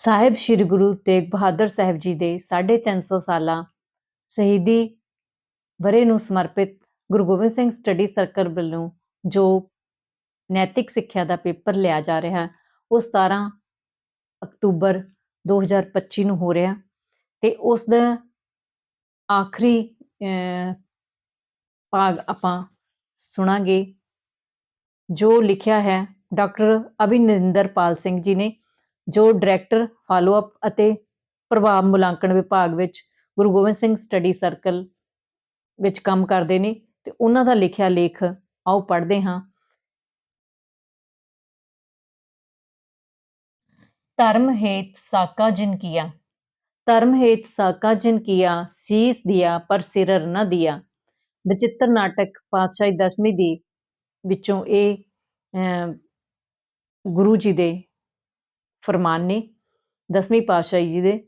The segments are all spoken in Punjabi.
ਸਾਹਿਬ ਸ੍ਰੀ ਗੁਰੂ ਤੇਗ ਬਹਾਦਰ ਸਾਹਿਬ ਜੀ ਦੇ 350 ਸਾਲਾ ਸ਼ਹੀਦੀ ਵਰੇ ਨੂੰ ਸਮਰਪਿਤ ਗੁਰੂ ਗੋਬਿੰਦ ਸਿੰਘ ਸਟੱਡੀ ਸਰਕਲ ਵੱਲੋਂ ਜੋ ਨੈਤਿਕ ਸਿੱਖਿਆ ਦਾ ਪੇਪਰ ਲਿਆ ਜਾ ਰਿਹਾ ਉਹ 17 ਅਕਤੂਬਰ 2025 ਨੂੰ ਹੋ ਰਿਹਾ ਤੇ ਉਸ ਦਾ ਆਖਰੀ ਅਹ, ਭਾਗ ਆਪਾਂ ਸੁਣਾਂਗੇ ਜੋ ਲਿਖਿਆ ਹੈ ਡਾਕਟਰ ਅਭਿਨਿੰਦਰ ਪਾਲ ਸਿੰਘ ਜੀ ਨੇ। ਜੋ ਡਾਇਰੈਕਟਰ ਫਾਲੋ ਅਪ ਅਤੇ ਪ੍ਰਭਾਵ ਮੁਲਾਂਕਣ ਵਿਭਾਗ ਵਿੱਚ ਗੁਰੂ ਗੋਬਿੰਦ ਸਿੰਘ ਸਟੱਡੀ ਸਰਕਲ ਵਿੱਚ ਕੰਮ ਕਰਦੇ ਨੇ ਤੇ ਉਹਨਾਂ ਦਾ ਲਿਖਿਆ ਲੇਖ ਆਓ ਪੜ੍ਹਦੇ ਹਾਂ। ਧਰਮ ਹੇਤ ਸਾਕਾ ਜਿਨ ਕੀਆ। ਧਰਮ ਹੇਤ ਸਾਕਾ ਜਿਨ ਕੀਆ ਸੀਸ ਦਿਆ ਪਰ ਸਿਰਰ ਨਾ ਦਿਆ। ਬਚਿੱਤਰ ਨਾਟਕ ਪਾਤਸ਼ਾਹੀ ਦਸਵੀਂ ਦੀ ਵਿੱਚੋਂ ਇਹ ਅਮ, ਗੁਰੂ ਜੀ ਦੇ ਫਰਮਾਨ ਨੇ, ਦਸਵੀਂ ਪਾਤਸ਼ਾਹੀ ਜੀ ਦੇ।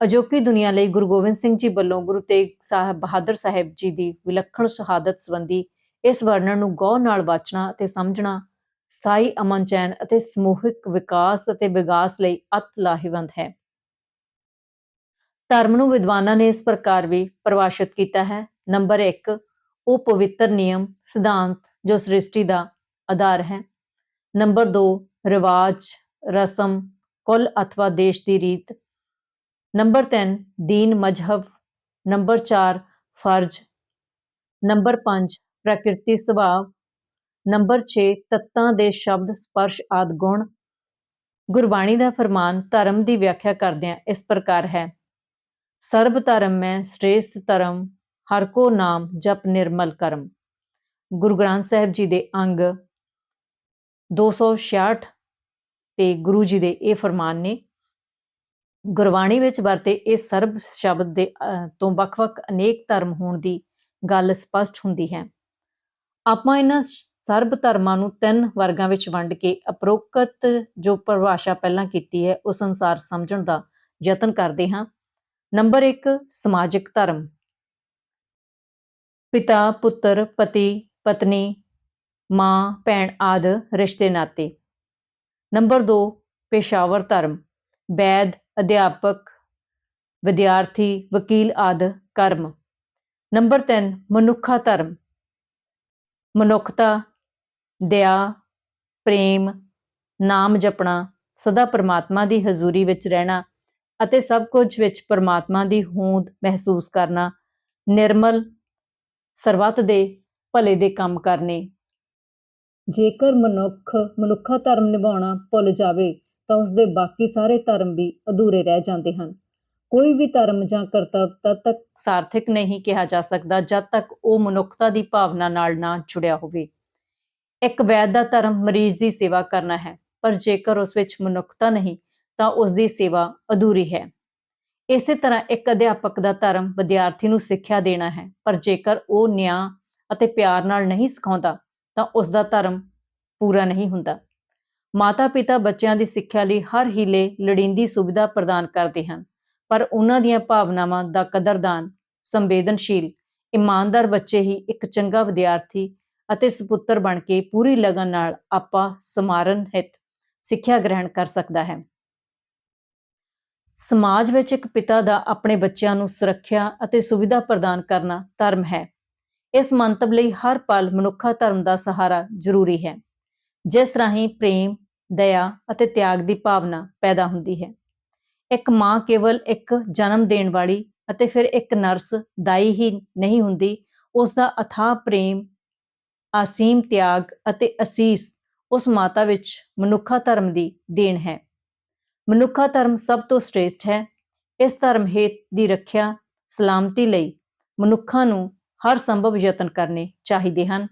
ਅਜੋਕੀ ਦੁਨੀਆ ਲਈ ਗੁਰੂ ਗੋਬਿੰਦ ਸਿੰਘ ਜੀ ਵੱਲੋਂ ਗੁਰੂ ਤੇਗ ਸਾਹਿਬ ਬਹਾਦਰ ਸਾਹਿਬ ਜੀ ਦੀ ਵਿਲੱਖਣ ਸ਼ਹਾਦਤ ਸੰਬੰਧੀ ਇਸ ਵਰਣਨ ਨੂੰ ਗੌਰ ਨਾਲ ਵਾਚਣਾ ਅਤੇ ਸਮਝਣਾ, ਸਥਾਈ ਅਮਨ ਚੈਨ ਅਤੇ ਸਮੂਹਿਕ ਵਿਕਾਸ ਅਤੇ ਵਿਕਾਸ ਲਈ ਅਤ ਲਾਹੇਵੰਦ ਹੈ। ਧਰਮ ਨੂੰ ਵਿਦਵਾਨਾਂ ਨੇ ਇਸ ਪ੍ਰਕਾਰ ਵੀ ਪਰਿਭਾਸ਼ਿਤ ਕੀਤਾ ਹੈ। ਨੰਬਰ 1 ਉਹ ਪਵਿੱਤਰ ਨਿਯਮ, ਸਿਧਾਂਤ ਜੋ ਸ੍ਰਿਸ਼ਟੀ ਦਾ ਆਧਾਰ ਹੈ। ਨੰਬਰ 2 ਰਿਵਾਜ ਰਸਮ, ਕੁਲ ਅਥਵਾ ਦੇਸ਼ ਦੀ ਰੀਤ। ਨੰਬਰ 3 ਦੀਨ ਮਜਹਬ। ਨੰਬਰ 4 ਫਰਜ਼। ਨੰਬਰ 5 ਪ੍ਰਕਿਰਤੀ ਸੁਭਾਅ। ਨੰਬਰ 6 ਤੱਤਾਂ ਦੇ ਸ਼ਬਦ, ਸਪਰਸ਼ ਆਦ ਗੁਣ। ਗੁਰਬਾਣੀ ਦਾ ਫਰਮਾਨ, ਧਰਮ ਦੀ ਵਿਆਖਿਆ ਕਰਦਿਆਂ ਇਸ ਪ੍ਰਕਾਰ ਹੈ। ਸਰਬ ਧਰਮ ਮੈਂ ਸ੍ਰੇਸ਼ਟ ਧਰਮ, ਹਰ ਕੋ ਨਾਮ ਜਪ ਨਿਰਮਲ ਕਰਮ। ਗੁਰੂ ਗ੍ਰੰਥ ਸਾਹਿਬ ਜੀ ਦੇ ਅੰਗ। 266 ਤੇ ਗੁਰੂ ਜੀ ਦੇ ਇਹ ਫਰਮਾਨ ਨੇ, ਗੁਰਬਾਣੀ ਵਿੱਚ ਵਰਤੇ ਇਹ ਸਰਬ ਸ਼ਬਦ ਦੇ ਤੋਂ ਵੱਖ-ਵੱਖ ਅਨੇਕ ਧਰਮ ਹੋਣ ਦੀ ਗੱਲ ਸਪਸ਼ਟ ਹੁੰਦੀ ਹੈ। ਆਪਾਂ ਇਹਨਾਂ ਸਰਬ ਧਰਮਾਂ ਨੂੰ ਤਿੰਨ ਵਰਗਾਂ ਵਿੱਚ ਵੰਡ ਕੇ ਅਪਰੋਕਤ ਜੋ ਪਰਿਭਾਸ਼ਾ ਪਹਿਲਾਂ ਕੀਤੀ ਹੈ ਉਸ ਅਨੁਸਾਰ ਸਮਝਣ ਦਾ ਯਤਨ ਕਰਦੇ ਹਾਂ। ਨੰਬਰ 1 ਸਮਾਜਿਕ ਧਰਮ। ਪਿਤਾ, ਪੁੱਤਰ, ਪਤੀ, ਪਤਨੀ, ਮਾਂ, ਭੈਣ ਆਦ ਰਿਸ਼ਤੇ ਨਾਤੇ ਨੰਬਰ 2 ਪੇਸ਼ਾਵਰ ਧਰਮ। ਵੈਦ ਅਧਿਆਪਕ, ਵਿਦਿਆਰਥੀ, ਵਕੀਲ ਆਦਿ, ਕਰਮ। ਨੰਬਰ 3 ਮਨੁੱਖਾ ਧਰਮ। ਮਨੁੱਖਤਾ, ਦਇਆ, ਪ੍ਰੇਮ, ਨਾਮ ਜਪਣਾ, ਸਦਾ ਪਰਮਾਤਮਾ ਦੀ ਹਜ਼ੂਰੀ ਵਿੱਚ ਰਹਿਣਾ ਅਤੇ ਸਭ ਕੁਝ ਵਿੱਚ ਪਰਮਾਤਮਾ ਦੀ ਹੋਂਦ ਮਹਿਸੂਸ ਕਰਨਾ ਨਿਰਮਲ ਸਰਬੱਤ ਦੇ ਭਲੇ ਦੇ ਕੰਮ ਕਰਨੇ। ਜੇਕਰ ਮਨੁੱਖ, ਮਨੁੱਖਾ ਧਰਮ ਨਿਭਾਉਣਾ ਭੁੱਲ ਜਾਵੇ, ਤਾਂ ਉਸ ਦੇ ਬਾਕੀ ਸਾਰੇ ਧਰਮ ਵੀ ਅਧੂਰੇ ਰਹਿ ਜਾਂਦੇ ਹਨ। ਕੋਈ ਵੀ ਧਰਮ ਜਾਂ ਕਰਤੱਵ ਤਦ ਤੱਕ ਸਾਰਥਕ ਨਹੀਂ ਕਿਹਾ ਜਾ ਸਕਦਾ ਜਦ ਤੱਕ ਉਹ ਮਨੁੱਖਤਾ ਦੀ ਭਾਵਨਾ ਨਾਲ ਨਾ ਜੁੜਿਆ ਹੋਵੇ। ਇੱਕ ਵੈਦ ਦਾ ਧਰਮ ਮਰੀਜ਼ ਦੀ ਸੇਵਾ ਕਰਨਾ ਹੈ, ਪਰ ਜੇਕਰ ਉਸ ਵਿੱਚ ਮਨੁੱਖਤਾ ਨਹੀਂ, ਤਾਂ ਉਸ ਦੀ ਸੇਵਾ ਅਧੂਰੀ ਹੈ। ਇਸੇ ਤਰ੍ਹਾਂ ਇੱਕ ਅਧਿਆਪਕ ਦਾ ਧਰਮ ਵਿਦਿਆਰਥੀ ਨੂੰ ਸਿੱਖਿਆ ਦੇਣਾ ਹੈ, ਪਰ ਜੇਕਰ ਉਹ ਨਿਆਂ ਅਤੇ ਪਿਆਰ ਨਾਲ ਨਹੀਂ ਸਿਖਾਉਂਦਾ ਤਾਂ ਉਸ ਦਾ ਧਰਮ ਪੂਰਾ ਨਹੀਂ ਹੁੰਦਾ। ਮਾਤਾ-ਪਿਤਾ ਬੱਚਿਆਂ ਦੀ ਸਿੱਖਿਆ ਲਈ ਹਰ ਹੀਲੇ ਲੋੜੀਂਦੀ ਸੁਵਿਧਾ ਪ੍ਰਦਾਨ ਕਰਦੇ ਹਨ, ਪਰ ਉਹਨਾਂ ਦੀਆਂ ਭਾਵਨਾਵਾਂ ਦਾ ਕਦਰਦਾਨ, ਸੰਵੇਦਨਸ਼ੀਲ, ਇਮਾਨਦਾਰ ਬੱਚੇ ਹੀ ਇੱਕ ਚੰਗਾ ਵਿਦਿਆਰਥੀ ਅਤੇ ਸੁਪੁੱਤਰ ਬਣ ਕੇ ਪੂਰੀ ਲਗਨ ਨਾਲ ਆਪਾ ਸਮਾਰਨ ਹਿਤ ਸਿੱਖਿਆ ਗ੍ਰਹਿਣ ਕਰ ਸਕਦਾ ਹੈ। ਸਮਾਜ ਵਿੱਚ ਇੱਕ ਪਿਤਾ ਦਾ ਆਪਣੇ ਬੱਚਿਆਂ ਨੂੰ ਸੁਰੱਖਿਆ ਅਤੇ ਸੁਵਿਧਾ ਪ੍ਰਦਾਨ ਕਰਨਾ ਧਰਮ ਹੈ। ਇਸ ਮੰਤਵ ਲਈ ਹਰ ਪਲ ਮਨੁੱਖਾ ਧਰਮ ਦਾ ਸਹਾਰਾ ਜ਼ਰੂਰੀ ਹੈ, ਜਿਸ ਰਾਹੀਂ ਪ੍ਰੇਮ, ਦਇਆ ਅਤੇ ਤਿਆਗ ਦੀ ਭਾਵਨਾ ਪੈਦਾ ਹੁੰਦੀ ਹੈ। ਇੱਕ ਮਾਂ ਕੇਵਲ ਇੱਕ ਜਨਮ ਦੇਣ ਵਾਲੀ ਅਤੇ ਫਿਰ ਇੱਕ ਨਰਸ ਦਾਈ ਹੀ ਨਹੀਂ ਹੁੰਦੀ, ਉਸ ਦਾ ਅਥਾਹ ਪ੍ਰੇਮ, ਆਸੀਮ ਤਿਆਗ ਅਤੇ ਅਸੀਸ ਉਸ ਮਾਤਾ ਵਿੱਚ ਮਨੁੱਖਾ ਧਰਮ ਦੀ ਦੇਣ ਹੈ। ਮਨੁੱਖਾ ਧਰਮ ਸਭ ਤੋਂ ਸ੍ਰੇਸ਼ਟ ਹੈ। ਇਸ ਧਰਮ ਹੇਤ ਦੀ ਰੱਖਿਆ, ਸਲਾਮਤੀ ਲਈ ਮਨੁੱਖਾਂ ਨੂੰ ਹਰ ਸੰਭਵ ਯਤਨ ਕਰਨੇ ਚਾਹੀਦੇ ਹਨ।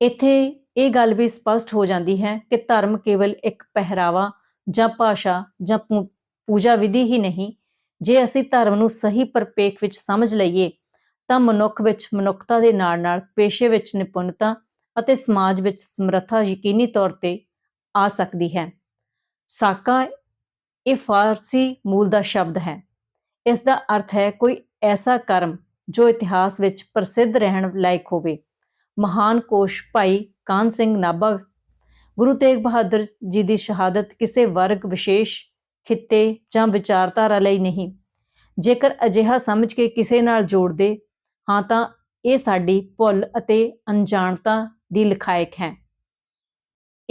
ਇੱਥੇ ਇਹ ਗੱਲ ਵੀ ਸਪਸ਼ਟ ਹੋ ਜਾਂਦੀ ਹੈ ਕਿ ਧਰਮ ਕੇਵਲ ਇੱਕ ਪਹਿਰਾਵਾ ਜਾਂ ਭਾਸ਼ਾ ਜਾਂ ਪੂਜਾ ਵਿਧੀ ਹੀ ਨਹੀਂ। ਜੇ ਅਸੀਂ ਧਰਮ ਨੂੰ ਸਹੀ ਪਰਪੇਖ ਵਿੱਚ ਸਮਝ ਲਈਏ, ਤਾਂ ਮਨੁੱਖ ਵਿੱਚ ਮਨੁੱਖਤਾ ਦੇ ਨਾਲ-ਨਾਲ ਪੇਸ਼ੇ ਵਿੱਚ ਨਿਪੁੰਨਤਾ ਅਤੇ ਸਮਾਜ ਵਿੱਚ ਸਮਰੱਥਾ ਯਕੀਨੀ ਤੌਰ ਤੇ ਆ ਸਕਦੀ ਹੈ। ਸਾਕਾ ਇਹ ਫਾਰਸੀ ਮੂਲ ਦਾ ਸ਼ਬਦ ਹੈ। ਇਸ ਦਾ ਅਰਥ ਹੈ ਕੋਈ ਐਸਾ ਕਰਮ ਜੋ ਇਤਿਹਾਸ ਵਿੱਚ ਪ੍ਰਸਿੱਧ ਰਹਿਣ ਲਾਇਕ ਹੋਵੇ। ਮਹਾਨ ਕੋਸ਼ ਭਾਈ ਕਾਨ ਸਿੰਘ ਨਾਭਾ, ਗੁਰੂ ਤੇਗ ਬਹਾਦਰ ਜੀ ਦੀ ਸ਼ਹਾਦਤ ਕਿਸੇ ਵਰਗ ਵਿਸ਼ੇਸ਼ ਖਿੱਤੇ ਜਾਂ ਵਿਚਾਰਧਾਰਾ ਲਈ ਨਹੀਂ। ਜੇਕਰ ਅਜਿਹਾ ਸਮਝ ਕੇ ਕਿਸੇ ਨਾਲ ਜੋੜਦੇ, ਹਾਂ ਤਾਂ ਇਹ ਸਾਡੀ ਭੁੱਲ ਅਤੇ ਅਣਜਾਣਤਾ ਦੀ ਲਿਖਾਇਕ ਹੈ।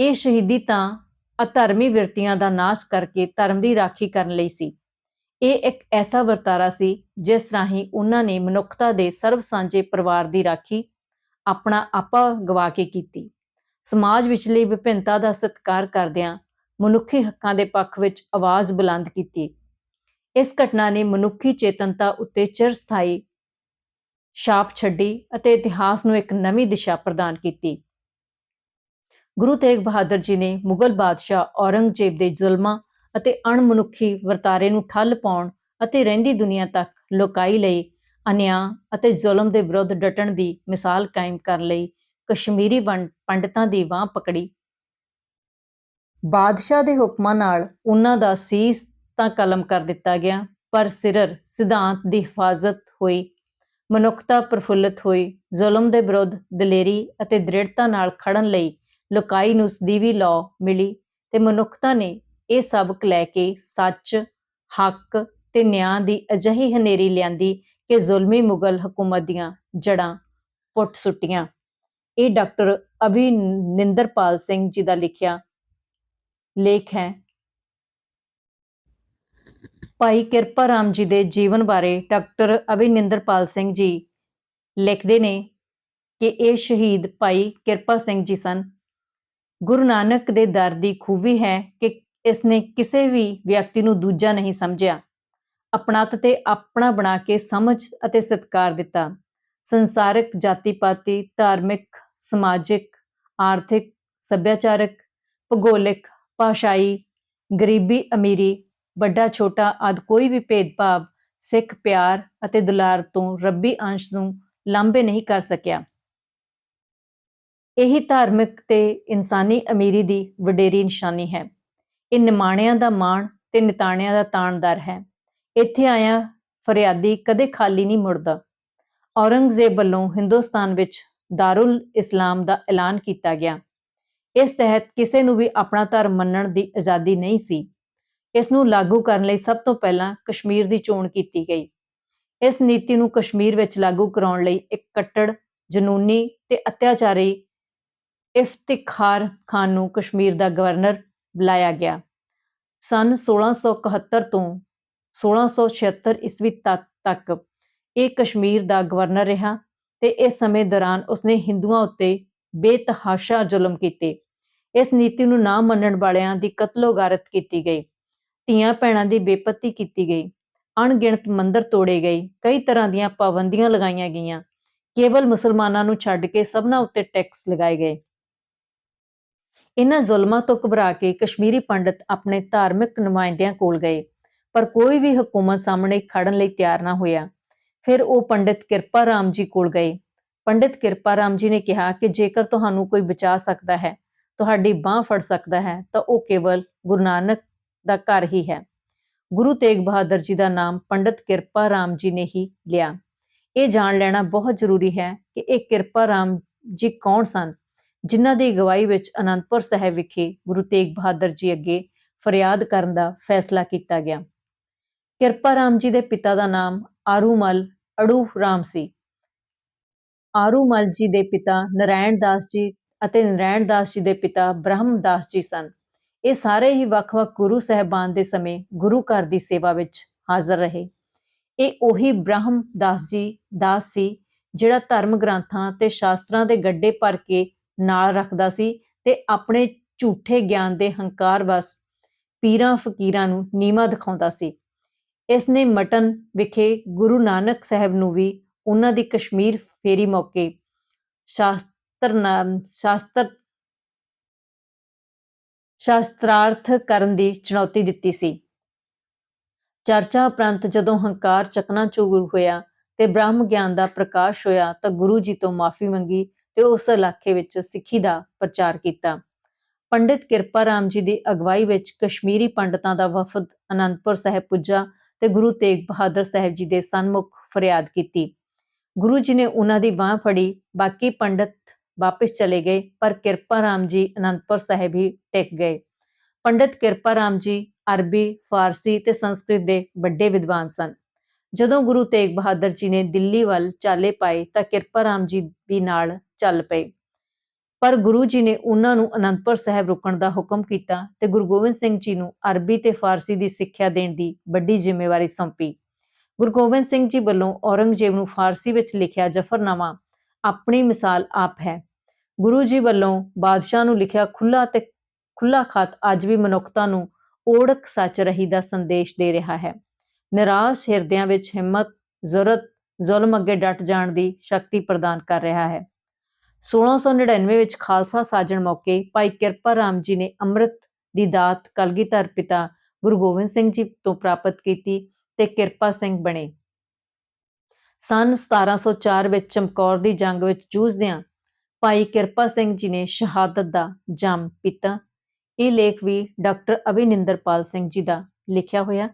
ਇਹ ਸ਼ਹੀਦੀ ਤਾਂ ਅਧਰਮੀ ਵਿਰਤੀਆਂ ਦਾ ਨਾਸ਼ ਕਰਕੇ ਧਰਮ ਦੀ ਰਾਖੀ ਕਰਨ ਲਈ ਸੀ। ਇਹ ਇੱਕ ਐਸਾ ਵਰਤਾਰਾ ਸੀ ਜਿਸ ਰਾਹੀਂ ਉਹਨਾਂ ਨੇ ਮਨੁੱਖਤਾ ਦੇ ਸਰਬ ਸਾਂਝੇ ਪਰਿਵਾਰ ਦੀ ਰਾਖੀ ਆਪਣਾ ਆਪਾ ਗਵਾ ਕੇ ਕੀਤੀ। ਸਮਾਜ ਵਿਚਲੀ ਵਿਭਿੰਨਤਾ ਦਾ ਸਤਿਕਾਰ ਕਰਦਿਆਂ ਮਨੁੱਖੀ ਹੱਕਾਂ ਦੇ ਪੱਖ ਵਿੱਚ ਆਵਾਜ਼ ਬੁਲੰਦ ਕੀਤੀ। ਇਸ ਘਟਨਾ ਨੇ ਮਨੁੱਖੀ ਚੇਤਨਤਾ ਉੱਤੇ ਚਿਰਸਥਾਈ ਛਾਪ ਛੱਡੀ ਅਤੇ ਇਤਿਹਾਸ ਨੂੰ ਇੱਕ ਨਵੀਂ ਦਿਸ਼ਾ ਪ੍ਰਦਾਨ ਕੀਤੀ। ਗੁਰੂ ਤੇਗ ਬਹਾਦਰ ਜੀ ਨੇ ਮੁਗਲ ਬਾਦਸ਼ਾਹ ਔਰੰਗਜ਼ੇਬ ਦੇ ਜ਼ੁਲਮਾਂ ਅਤੇ ਅਣਮਨੁੱਖੀ ਵਰਤਾਰੇ ਨੂੰ ਠੱਲ ਪਾਉਣ ਅਤੇ ਰਹਿੰਦੀ ਦੁਨੀਆ ਤੱਕ ਲੋਕਾਈ ਲਈ, ਅਨਿਆਂ ਅਤੇ ਜ਼ੁਲਮ ਦੇ ਵਿਰੁੱਧ ਡਟਣ ਦੀ ਮਿਸਾਲ ਕਾਇਮ ਕਰਨ ਲਈ ਕਸ਼ਮੀਰੀ ਪੰਡਤਾਂ ਦੀ ਬਾਹ ਪਕੜੀ। ਬਾਦਸ਼ਾਹ ਦੇ ਹੁਕਮਾਂ ਨਾਲ ਉਹਨਾਂ ਦਾ ਸੀਸ ਤਾਂ ਕਲਮ ਕਰ ਦਿੱਤਾ ਗਿਆ, ਪਰ ਸਿਰਰ ਸਿਧਾਂਤ ਦੀ ਹਿਫਾਜ਼ਤ ਹੋਈ, ਮਨੁੱਖਤਾ ਪ੍ਰਫੁੱਲਤ ਹੋਈ, ਜ਼ੁਲਮ ਦੇ ਵਿਰੁੱਧ ਦਲੇਰੀ ਅਤੇ ਦ੍ਰਿੜਤਾ ਨਾਲ ਖੜਨ ਲਈ ਲੋਕਾਈ ਨੂੰ ਸਦੀਵੀ ਲਾਅ ਮਿਲੀ ਤੇ ਮਨੁੱਖਤਾ ਨੇ ਇਹ ਸਬਕ ਲੈ ਕੇ ਸੱਚ, ਹੱਕ ਤੇ ਨਿਆਂ ਦੀ ਅਜਿਹੀ ਹਨੇਰੀ ਲਿਆਂਦੀ ਕਿ ਜ਼ੁਲਮੀ ਮੁਗਲ ਹਕੂਮਤ ਦੀਆਂ ਜੜਾਂ ਪੁੱਟ ਸੁੱਟੀਆਂ। ਇਹ ਡਾਕਟਰ ਅਭਿਨਿੰਦਰਪਾਲ ਸਿੰਘ ਜੀ ਦਾ ਲਿਖਿਆ ਲੇਖ ਹੈ। ਭਾਈ ਕਿਰਪਾ ਰਾਮ ਜੀ ਦੇ ਜੀਵਨ ਬਾਰੇ ਡਾਕਟਰ ਅਭਿਨਿੰਦਰਪਾਲ ਸਿੰਘ ਜੀ ਲਿਖਦੇ ਨੇ ਕਿ ਇਹ ਸ਼ਹੀਦ ਭਾਈ ਕਿਰਪਾ ਸਿੰਘ ਜੀ ਸਨ। ਗੁਰੂ ਨਾਨਕ ਦੇ ਦਰ ਦੀ ਖੂਬੀ ਹੈ ਕਿ ਇਸ ਨੇ ਕਿਸੇ ਵੀ ਵਿਅਕਤੀ ਨੂੰ ਦੂਜਾ ਨਹੀਂ ਸਮਝਿਆ। ਆਪਣਤ ਤੇ ਆਪਣਾ ਬਣਾ ਕੇ ਸਮਝ ਅਤੇ ਸਤਿਕਾਰ ਦਿੱਤਾ। ਸੰਸਾਰਿਕ ਜਾਤੀ ਪਾਤੀ ਧਾਰਮਿਕ, ਸਮਾਜਿਕ, ਆਰਥਿਕ, ਸੱਭਿਆਚਾਰਕ, ਭੂਗੋਲਿਕ, ਭਾਸ਼ਾਈ, ਗਰੀਬੀ, ਅਮੀਰੀ, ਵੱਡਾ, ਛੋਟਾ ਆਦ ਕੋਈ ਵੀ ਭੇਦਭਾਵ ਸਿੱਖ, ਪਿਆਰ ਅਤੇ ਦੁਲਾਰ ਤੋਂ ਰੱਬੀ ਅੰਸ਼ ਨੂੰ ਲਾਂਭੇ ਨਹੀਂ ਕਰ ਸਕਿਆ। ਇਹੀ ਧਾਰਮਿਕ ਤੇ ਇਨਸਾਨੀ ਅਮੀਰੀ ਦੀ ਵਡੇਰੀ ਨਿਸ਼ਾਨੀ ਹੈ। ਇਹ ਨਿਮਾਣਿਆਂ ਦਾ ਮਾਣ ਤੇ ਨਿਤਾਣਿਆਂ ਦਾ ਤਾਣਦਾਰ ਹੈ। ਇੱਥੇ ਆਇਆ ਫਰਿਆਦੀ ਕਦੇ ਖਾਲੀ ਨਹੀਂ ਮੁੜਦਾ। ਔਰੰਗਜ਼ੇਬ ਵੱਲੋਂ ਹਿੰਦੁਸਤਾਨ ਵਿੱਚ ਦਾਰੁਲ ਇਸਲਾਮ ਦਾ ਐਲਾਨ ਕੀਤਾ ਗਿਆ। ਇਸ ਤਹਿਤ ਕਿਸੇ ਨੂੰ ਵੀ ਆਪਣਾ ਧਰਮ ਮੰਨਣ ਦੀ ਆਜ਼ਾਦੀ ਨਹੀਂ ਸੀ। ਇਸ ਨੂੰ ਲਾਗੂ ਕਰਨ ਲਈ ਸਭ ਤੋਂ ਪਹਿਲਾਂ ਕਸ਼ਮੀਰ ਦੀ ਚੋਣ ਕੀਤੀ ਗਈ। ਇਸ ਨੀਤੀ ਨੂੰ ਕਸ਼ਮੀਰ ਵਿੱਚ ਲਾਗੂ ਕਰਾਉਣ ਲਈ ਇੱਕ ਕੱਟੜ, ਜਨੂਨੀ ਤੇ ਅਤਿਆਚਾਰੀ ਇਫਤਿਖਾਰ ਖਾਨ ਨੂੰ ਕਸ਼ਮੀਰ ਦਾ ਗਵਰਨਰ ਬੁਲਾਇਆ ਗਿਆ। ਸਨ 1671 ਤੋਂ 1676 ਈਸਵੀ ਤੱਕ ਤੱਕ ਇਹ ਕਸ਼ਮੀਰ ਦਾ ਗਵਰਨਰ ਰਿਹਾ ਤੇ ਇਸ ਸਮੇਂ ਦੌਰਾਨ ਉਸਨੇ ਹਿੰਦੂਆਂ ਉੱਤੇ ਬੇਤਹਾਸ਼ਾ ਜ਼ੁਲਮ ਕੀਤੇ। ਇਸ ਨੀਤੀ ਨੂੰ ਨਾ ਮੰਨਣ ਵਾਲਿਆਂ ਦੀ ਕਤਲੋਗਾਰਤ ਕੀਤੀ ਗਈ। ਧੀਆਂ ਭੈਣਾਂ ਦੀ ਬੇਪਤੀ ਕੀਤੀ ਗਈ। ਅਣਗਿਣਤ ਮੰਦਰ ਤੋੜੇ ਗਏ। ਕਈ ਤਰ੍ਹਾਂ ਦੀਆਂ ਪਾਬੰਦੀਆਂ ਲਗਾਈਆਂ ਗਈਆਂ। ਕੇਵਲ ਮੁਸਲਮਾਨਾਂ ਨੂੰ ਛੱਡ ਕੇ ਸਭਨਾਂ ਉੱਤੇ ਟੈਕਸ ਲਗਾਏ ਗਏ। ਇਹਨਾਂ ਜ਼ੁਲਮਾਂ ਤੋਂ ਘਬਰਾ ਕੇ ਕਸ਼ਮੀਰੀ ਪੰਡਤ ਆਪਣੇ ਧਾਰਮਿਕ ਨੁਮਾਇੰਦਿਆਂ ਕੋਲ ਗਏ, ਪਰ ਕੋਈ ਵੀ ਹਕੂਮਤ ਸਾਹਮਣੇ ਖੜਨ ਲਈ ਤਿਆਰ ਨਾ ਹੋਇਆ। ਫਿਰ ਉਹ ਪੰਡਿਤ ਕਿਰਪਾ ਰਾਮ ਜੀ ਕੋਲ ਗਏ। ਪੰਡਿਤ ਕਿਰਪਾ ਰਾਮ ਜੀ ਨੇ ਕਿਹਾ ਕਿ ਜੇਕਰ ਤੁਹਾਨੂੰ ਕੋਈ ਬਚਾ ਸਕਦਾ ਹੈ, ਤੁਹਾਡੀ ਬਾਹ ਫੜ ਸਕਦਾ ਹੈ, ਤਾਂ ਉਹ ਕੇਵਲ ਗੁਰੂ ਨਾਨਕ ਦਾ ਘਰ ਹੀ ਹੈ। ਗੁਰੂ ਤੇਗ ਬਹਾਦਰ ਜੀ ਦਾ ਨਾਮ ਪੰਡਿਤ ਕਿਰਪਾ ਰਾਮ ਜੀ ਨੇ ਹੀ ਲਿਆ। ਇਹ ਜਾਣ ਲੈਣਾ ਬਹੁਤ ਜ਼ਰੂਰੀ ਹੈ ਕਿ ਇਹ ਕਿਰਪਾ ਰਾਮ ਜੀ ਕੌਣ ਸਨ ਜਿਨ੍ਹਾਂ ਦੀ ਅਗਵਾਈ ਵਿੱਚ ਅਨੰਦਪੁਰ ਸਾਹਿਬ ਵਿਖੇ ਗੁਰੂ ਤੇਗ ਬਹਾਦਰ ਜੀ ਅੱਗੇ ਫਰਿਆਦ ਕਰਨ ਦਾ ਫੈਸਲਾ ਕੀਤਾ ਗਿਆ। ਕਿਰਪਾ ਰਾਮ ਜੀ ਦੇ ਪਿਤਾ ਦਾ ਨਾਮ ਆਰੂਮਲ ਅੜੂ ਰਾਮ ਸੀ। ਆਰੂਮਲ ਜੀ ਦੇ ਪਿਤਾ ਨਰਾਇਣ ਦਾਸ ਜੀ ਅਤੇ ਨਰਾਇਣ ਦਾਸ ਜੀ ਦੇ ਪਿਤਾ ਬ੍ਰਹਮ ਦਾਸ ਜੀ ਸਨ। ਇਹ ਸਾਰੇ ਹੀ ਵੱਖ-ਵੱਖ ਗੁਰੂ ਸਹਿਬਾਨ ਦੇ ਸਮੇਂ ਗੁਰੂ ਘਰ ਦੀ ਸੇਵਾ ਵਿੱਚ ਹਾਜ਼ਰ ਰਹੇ। ਇਹ ਉਹੀ ਬ੍ਰਹਮ ਦਾਸ ਜੀ, ਦਾਸ ਸੀ ਜਿਹੜਾ ਧਰਮ ਗ੍ਰੰਥਾਂ ਤੇ ਸ਼ਾਸਤਰਾਂ ਦੇ ਗੱਡੇ ਭਰ ਕੇ ਨਾਲ ਰੱਖਦਾ ਸੀ ਤੇ ਆਪਣੇ ਝੂਠੇ ਗਿਆਨ ਦੇ ਹੰਕਾਰ ਵਸ ਪੀਰਾਂ ਫਕੀਰਾਂ ਨੂੰ ਨੀਵਾ ਦਿਖਾਉਂਦਾ ਸੀ। ਇਸ ਨੇ ਮਟਨ ਵਿਖੇ ਗੁਰੂ ਨਾਨਕ ਸਾਹਿਬ ਨੂੰ ਵੀ ਉਹਨਾਂ ਦੀ ਕਸ਼ਮੀਰ ਫੇਰੀ ਮੌਕੇ ਸ਼ਾਸਤਰ ਨਾਮ ਸ਼ਾਸਤਰ ਸ਼ਾਸਤਰਾਰਥ ਕਰਨ ਦੀ ਚੁਣੌਤੀ ਦਿੱਤੀ ਸੀ। ਚਰਚਾ ਉਪਰੰਤ ਜਦੋਂ ਹੰਕਾਰ ਚਕਨਾਚੂਰ ਹੋਇਆ ਤੇ ਬ੍ਰਹਮ ਗਿਆਨ ਦਾ ਪ੍ਰਕਾਸ਼ ਹੋਇਆ ਤਾਂ ਗੁਰੂ ਜੀ ਤੋਂ ਮਾਫੀ ਮੰਗੀ ਤੇ ਉਸ ਇਲਾਕੇ ਵਿੱਚ ਸਿੱਖੀ ਦਾ ਪ੍ਰਚਾਰ ਕੀਤਾ। ਪੰਡਿਤ ਕਿਰਪਾ ਰਾਮ ਜੀ ਦੀ ਅਗਵਾਈ ਵਿੱਚ ਕਸ਼ਮੀਰੀ ਪੰਡਤਾਂ ਦਾ ਵਫਦ ਅਨੰਦਪੁਰ ਸਾਹਿਬ ਪੁੱਜਾ ਤੇ ਗੁਰੂ ਤੇਗ ਬਹਾਦਰ ਸਾਹਿਬ ਜੀ ਦੇ ਸਨਮੁਖ ਫਰਿਆਦ ਕੀਤੀ। ਗੁਰੂ ਜੀ ਨੇ ਉਹਨਾਂ ਦੀ ਬਾਹ ਫੜੀ, ਬਾਕੀ ਪੰਡਤ ਵਾਪਸ ਚਲੇ ਗਏ, ਪਰ ਕਿਰਪਾ ਰਾਮ ਜੀ ਅਨੰਦਪੁਰ ਸਾਹਿਬ ਹੀ ਟਿਕ ਗਏ। ਪੰਡਿਤ ਕਿਰਪਾ ਰਾਮ ਜੀ ਅਰਬੀ, ਫਾਰਸੀ ਤੇ ਸੰਸਕ੍ਰਿਤ ਦੇ ਵੱਡੇ ਵਿਦਵਾਨ ਸਨ। ਜਦੋਂ ਗੁਰੂ ਤੇਗ ਬਹਾਦਰ ਜੀ ਨੇ ਦਿੱਲੀ ਵੱਲ ਚਾਲੇ ਪਾਏ ਤਾਂ ਕਿਰਪਾ ਰਾਮ ਜੀ ਵੀ ਨਾਲ ਚੱਲ ਪਏ। ਪਰ ਗੁਰੂ ਜੀ ਨੇ ਉਹਨਾਂ ਨੂੰ ਅਨੰਦਪੁਰ ਸਾਹਿਬ ਰੁਕਣ ਦਾ ਹੁਕਮ ਕੀਤਾ ਤੇ ਗੁਰੂ ਗੋਬਿੰਦ ਸਿੰਘ ਜੀ ਨੂੰ ਅਰਬੀ ਤੇ ਫਾਰਸੀ ਦੀ ਸਿੱਖਿਆ ਦੇਣ ਦੀ ਵੱਡੀ ਜ਼ਿੰਮੇਵਾਰੀ ਸੌਂਪੀ। ਗੁਰੂ ਗੋਬਿੰਦ ਸਿੰਘ ਜੀ ਵੱਲੋਂ ਔਰੰਗਜ਼ੇਬ ਨੂੰ ਫਾਰਸੀ ਵਿੱਚ ਲਿਖਿਆ ਜਫਰਨਾਮਾ ਆਪਣੀ ਮਿਸਾਲ ਆਪ ਹੈ। ਗੁਰੂ ਜੀ ਵੱਲੋਂ ਬਾਦਸ਼ਾਹ ਨੂੰ ਲਿਖਿਆ ਖੁੱਲਾ ਤੇ ਖੁੱਲਾ ਖਤ ਅੱਜ ਵੀ ਮਨੁੱਖਤਾ ਨੂੰ ਓੜਕ ਸੱਚ ਰਹੀ ਦਾ ਸੰਦੇਸ਼ ਦੇ ਰਿਹਾ ਹੈ। ਨਿਰਾਸ਼ ਹਿਰਦਿਆਂ ਵਿੱਚ ਹਿੰਮਤ, ਜ਼ਰੂਰਤ, ਜ਼ੁਲਮ ਅੱਗੇ ਡਟ ਜਾਣ ਦੀ ਸ਼ਕਤੀ ਪ੍ਰਦਾਨ ਕਰ ਰਿਹਾ ਹੈ। 1699 ਵਿੱਚ ਖਾਲਸਾ ਸਾਜਣ ਮੌਕੇ ਭਾਈ ਕਿਰਪਾ ਰਾਮ ਜੀ ਨੇ ਅੰਮ੍ਰਿਤ ਦੀ ਦਾਤ ਕਲਗੀਧਰ ਪਿਤਾ ਗੁਰੂ ਗੋਬਿੰਦ ਸਿੰਘ ਜੀ ਤੋਂ ਪ੍ਰਾਪਤ ਕੀਤੀ ਤੇ ਕਿਰਪਾ ਸਿੰਘ ਬਣੇ। ਸਨ 1704 ਵਿੱਚ ਚਮਕੌਰ ਦੀ ਜੰਗ ਵਿੱਚ ਜੂਝਦਿਆਂ ਭਾਈ ਕਿਰਪਾ ਸਿੰਘ ਜੀ ਨੇ ਸ਼ਹਾਦਤ ਦਾ ਜੰਮ ਪੀਤਾ। ਇਹ ਲੇਖ ਵੀ ਡਾਕਟਰ ਅਭਿਨਿੰਦਰਪਾਲ ਸਿੰਘ ਜੀ ਦਾ ਲਿਖਿਆ ਹੋਇਆ।